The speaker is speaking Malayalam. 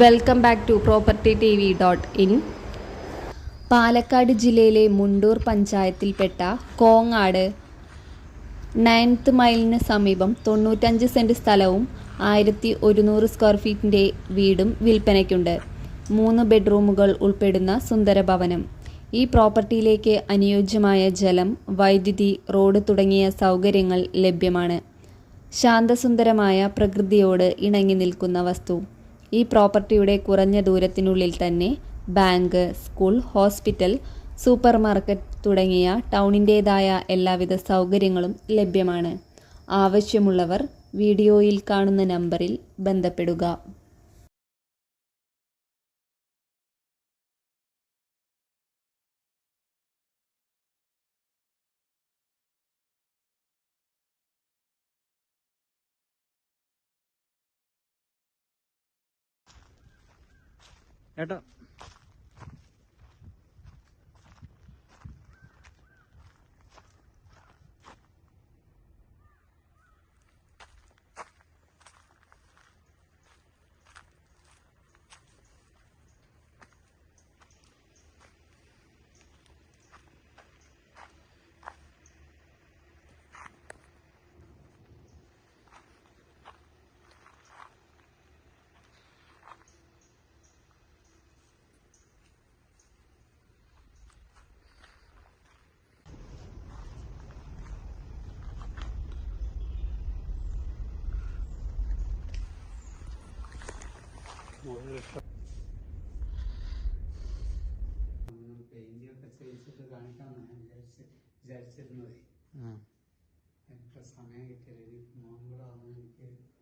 Welcome back to property TV dot in in Palakkad ജില്ലയിലെ മുണ്ടൂർ പഞ്ചായത്തിൽപ്പെട്ട കോങ്ങാട് നയൻത്ത് മൈലിന് സമീപം തൊണ്ണൂറ്റഞ്ച് സെന്റ് സ്ഥലവും ആയിരത്തി ഒരുന്നൂറ് സ്ക്വയർ ഫീറ്റിന്റെ വീടും വിൽപ്പനയ്ക്കുണ്ട്. മൂന്ന് ബെഡ്റൂമുകൾ ഉൾപ്പെടുന്ന സുന്ദര ഭവനം. ഈ പ്രോപ്പർട്ടിയിലേക്ക് അനുയോജ്യമായ ജലം വൈദ്യുതി റോഡ് തുടങ്ങിയ സൗകര്യങ്ങൾ ലഭ്യമാണ്. ശാന്തസുന്ദരമായ പ്രകൃതിയോട് ഇണങ്ങി നിൽക്കുന്ന വസ്തു. ഈ പ്രോപ്പർട്ടിയുടെ കുറഞ്ഞ ദൂരത്തിനുള്ളിൽ തന്നെ bank school hospital super market തുടങ്ങിയ ടൗണിന്റേതായ എല്ലാവിധ സൗകര്യങ്ങളും ലഭ്യമാണ്. ആവശ്യമുള്ളവർ വീഡിയോയിൽ കാണുന്ന നമ്പറിൽ ബന്ധപ്പെടുക. ഏട്ടാ പെയിന്റ് ഒക്കെ ചെയ്യിച്ചിട്ട് കാണിക്കാമെന്ന് ഞാൻ വിചാരിച്ച് വിചാരിച്ചിരുന്നത് എനിക്ക് സമയം കിട്ടിയില്ല ഇനി മോൻ കൂടെ വന്ന് എനിക്ക് അവിടെ നാട്ടിൽ തന്നെ കുറച്ചാണ് എനിക്ക്